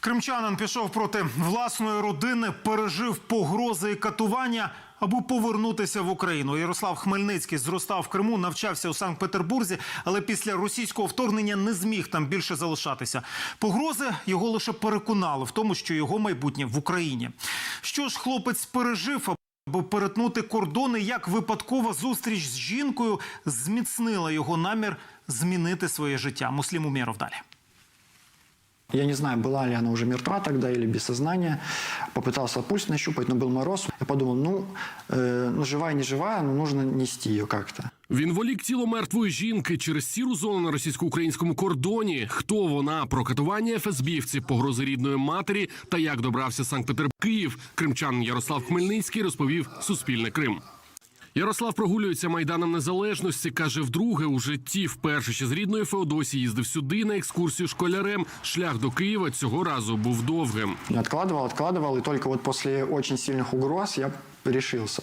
Кримчанин пішов проти власної родини, пережив погрози і катування, аби повернутися в Україну. Ярослав Хмельницький зростав в Криму, навчався у Санкт-Петербурзі, але після російського вторгнення не зміг там більше залишатися. Погрози його лише переконали в тому, що його майбутнє в Україні. Що ж хлопець пережив? Аби перетнути кордони, як випадкова зустріч з жінкою зміцнила його намір змінити своє життя. Муслім Умєров далі. Я не знаю, была ли она уже мертва тогда или без сознания. Попытался пульс нащупать, но был мороз. Я подумал, ну, э, ну живая, не живая, но нужно нести ее как-то. Він волік тіло мертвої жінки через сіру зону на російсько-українському кордоні. Хто вона про катування ФСБівців, погрози рідної матері та як добрався Санкт-Петербург Київ. Кримчанин Ярослав Хмельницький розповів Суспільне Крим. Ярослав прогулюється майданом незалежності. каже, вдруге у житті вперше ще з рідної Феодосії їздив сюди на екскурсію школярем. Шлях до Києва цього разу був довгим. Я откладывал, откладывал, и только вот после очень сильных угроз я решился.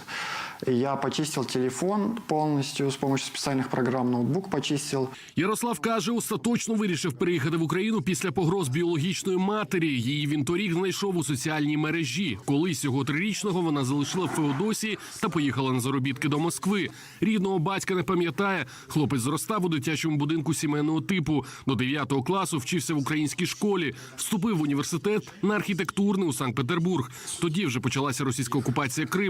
Я почистил телефон полностью с помощью специальных программ, ноутбук почистил. Ярослав каже, остаточно вирішив переїхати в Україну після погроз біологічної матері. Її він торік знайшов у соціальній мережі. Колись його трирічного вона залишила в Феодосії та поїхала на заробітки до Москви. Рідного батька не пам'ятає. Хлопець зростав у дитячому будинку сімейного типу. До 9 класу вчився в українській школі. Вступив в університет на архітектурний у Санкт-Петербург. Тоді вже почалася російська окупація Криму.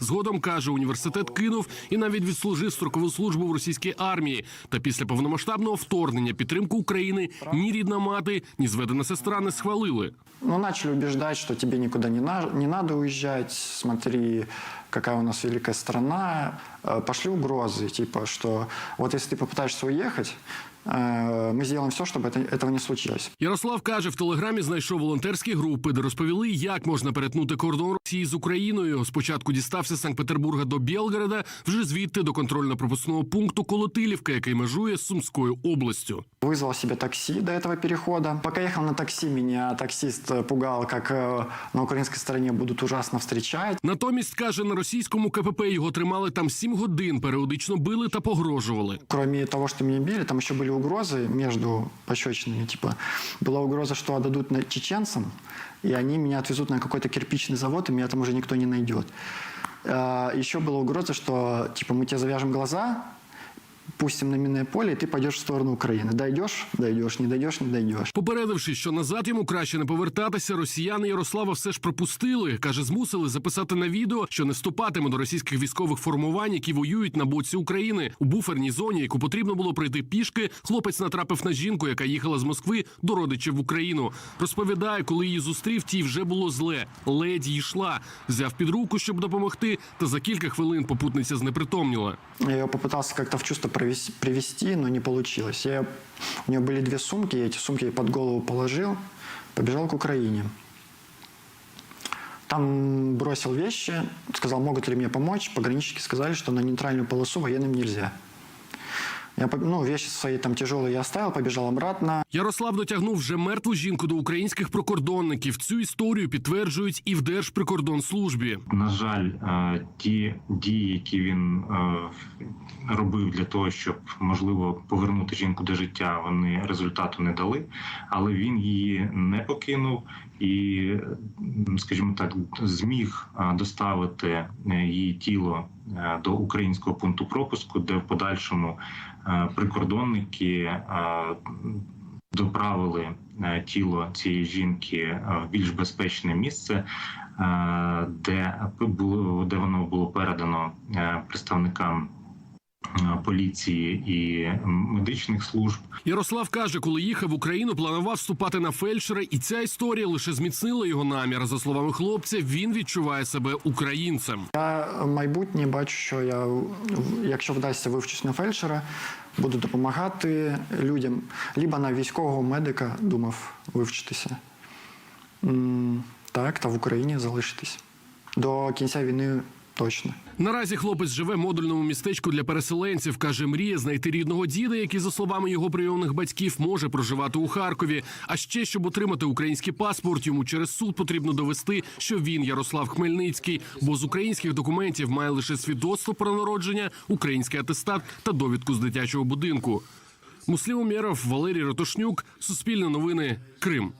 Згодом каже, університет кинув і навіть відслужив строкову службу в російській армії. Та після повномасштабного вторгнення підтримку України ні рідна мати, ні зведена сестра не схвалили. Ну, начали убеждать, что тебе никуда не, на- не надо уезжать, смотри, какая у нас великая страна. Э, Пошли угрозы, типа, что вот если ты попытаешься уехать, э, мы сделаем все, чтобы это, этого не случилось. Ярослав каже, в телеграмі знайшов волонтерські групи, де розповіли, як можна перетнути кордон Росії з Україною. Спочатку дістався з Санкт-Петербурга до Білгорода, вже звідти до контрольно-пропускного пункту Колотилівка, який межує з Сумською областю. Вызвал себе такси до этого перехода. Пока ехал на такси, меня таксист э, пугал, как э, на украинской стороне будут ужасно встречать. Натомість каже, на російському КПП його тримали там сім годин, періодично били та погрожували. Кроме того, что меня били, там еще были угрозы между пощечинами. Типа, была угроза, что отдадут на чеченцам, и они меня отвезут на какой-то кирпичный завод, и меня там уже никто не найдет. А, Еще была угроза, что типа мы тебе завяжем глаза, пустим на минное поле, и ты пойдешь в сторону Украины. Дойдешь, дойдешь, не дойдешь, не дойдешь. Попередивши, що назад йому краще не повертатися, росіяни Ярослава все ж пропустили. Каже, змусили записати на відео, що не вступатиме до російських військових формувань, які воюють на боці України. У буферній зоні, яку потрібно було пройти пішки, хлопець натрапив на жінку, яка їхала з Москви до родичів в Україну. Розповідає, коли її зустрів, тій вже було зле. Ледь йшла. Взяв під руку, щоб допомогти, та за кілька хвилин попутниця знепритомніла. Я ее попытался как-то в чувство провес- привести, но не получилось. Я, у нее были две сумки, я эти сумки ей под голову положил, побежал к Украине. Там бросил вещи, сказал, могут ли мне помочь. Пограничники сказали, что на нейтральную полосу военным нельзя. Я, ну, вещи свои там тяжелые я оставил, побежал обратно. Ярослав дотягнув вже мертву жінку до українських прикордонників. Цю історію підтверджують і в Держприкордонслужбі. На жаль, ті дії, які він робив для того, щоб можливо повернути жінку до життя, вони результату не дали, але він її не покинув і, скажімо так, зміг доставити е, її тіло до українського пункту пропуску, де в подальшому е, прикордонники. е, Доправили е, тіло цієї жінки е, в більш безпечне місце, е, де було де воно було передано е, представникам е, поліції і медичних служб. Ярослав каже, коли їхав в Україну, планував вступати на фельдшера, і ця історія лише зміцнила його намір. За словами хлопця, він відчуває себе українцем. Я майбутнє бачу, що я, якщо вдасться вивчусь на фельдшера, буду допомагати людям. Либо на військового медика думав вивчитися. Так, та в Україні залишитись. До кінця війни точно. Наразі хлопець живе в модульному містечку для переселенців. каже, мріє знайти рідного діда, який, за словами його прийомних батьків, може проживати у Харкові. А ще щоб отримати український паспорт, йому через суд потрібно довести, що він Ярослав Хмельницький, бо з українських документів має лише свідоцтво про народження, український атестат та довідку з дитячого будинку. Муслім Умєров, Валерій Ротошнюк, Суспільне новини, Крим.